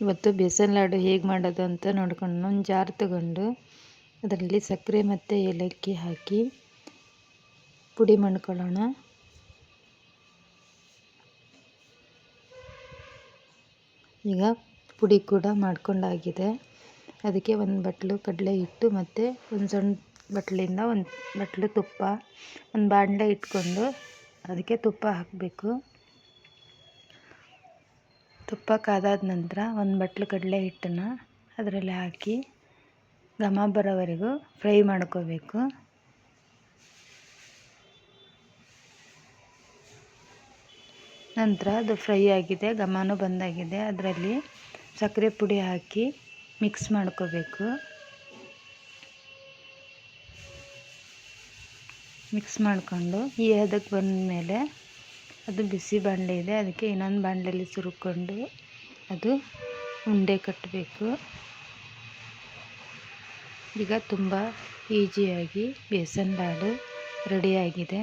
ಇವತ್ತು ಬೇಸನ್ ಲಾಡು ಹೇಗೆ ಮಾಡೋದು ಅಂತ ನೋಡ್ಕೊಂಡು ಒಂದು ಜಾರ್ ತಗೊಂಡು ಅದರಲ್ಲಿ ಸಕ್ಕರೆ ಮತ್ತು ಏಲಕ್ಕಿ ಹಾಕಿ ಪುಡಿ ಮಾಡ್ಕೊಳ್ಳೋಣ. ಈಗ ಪುಡಿ ಕೂಡ ಮಾಡ್ಕೊಂಡಾಗಿದೆ. ಅದಕ್ಕೆ ಒಂದು ಬಟ್ಲು ಕಡಲೆ ಹಿಟ್ಟು ಮತ್ತು ಒಂದು ಸಣ್ಣ ಬಟ್ಲಿಂದ ಒಂದು ಬಟ್ಲು ತುಪ್ಪ, ಒಂದು ಬಾಣಲೆ ಇಟ್ಕೊಂಡು ಅದಕ್ಕೆ ತುಪ್ಪ ಹಾಕಬೇಕು. ತುಪ್ಪ ಕಾದಾದ ನಂತರ ಒಂದು ಬಟ್ಲು ಕಡಲೆ ಹಿಟ್ಟನ್ನು ಅದರಲ್ಲಿ ಹಾಕಿ ಘಮ ಬರೋವರೆಗೂ ಫ್ರೈ ಮಾಡ್ಕೋಬೇಕು. ನಂತರ ಅದು ಫ್ರೈ ಆಗಿದೆ, ಘಮನೂ ಬಂದಾಗಿದೆ. ಅದರಲ್ಲಿ ಸಕ್ಕರೆ ಪುಡಿ ಹಾಕಿ ಮಿಕ್ಸ್ ಮಾಡ್ಕೋಬೇಕು. ಮಿಕ್ಸ್ ಮಾಡಿಕೊಂಡು ಈ ಹದಕ್ಕೆ ಬಂದ ಮೇಲೆ ಅದು ಬಿಸಿ ಬಾಣಲೆ ಇದೆ. ಅದಕ್ಕೆ ಇನ್ನೊಂದು ಬಾಣಲೆಯಲ್ಲಿ ಸುರುಕೊಂಡು ಅದು ಉಂಡೆ ಕಟ್ಟಬೇಕು. ಈಗ ತುಂಬ ಈಜಿಯಾಗಿ ಬೇಸನ್ ಲಾಡು ರೆಡಿಯಾಗಿದೆ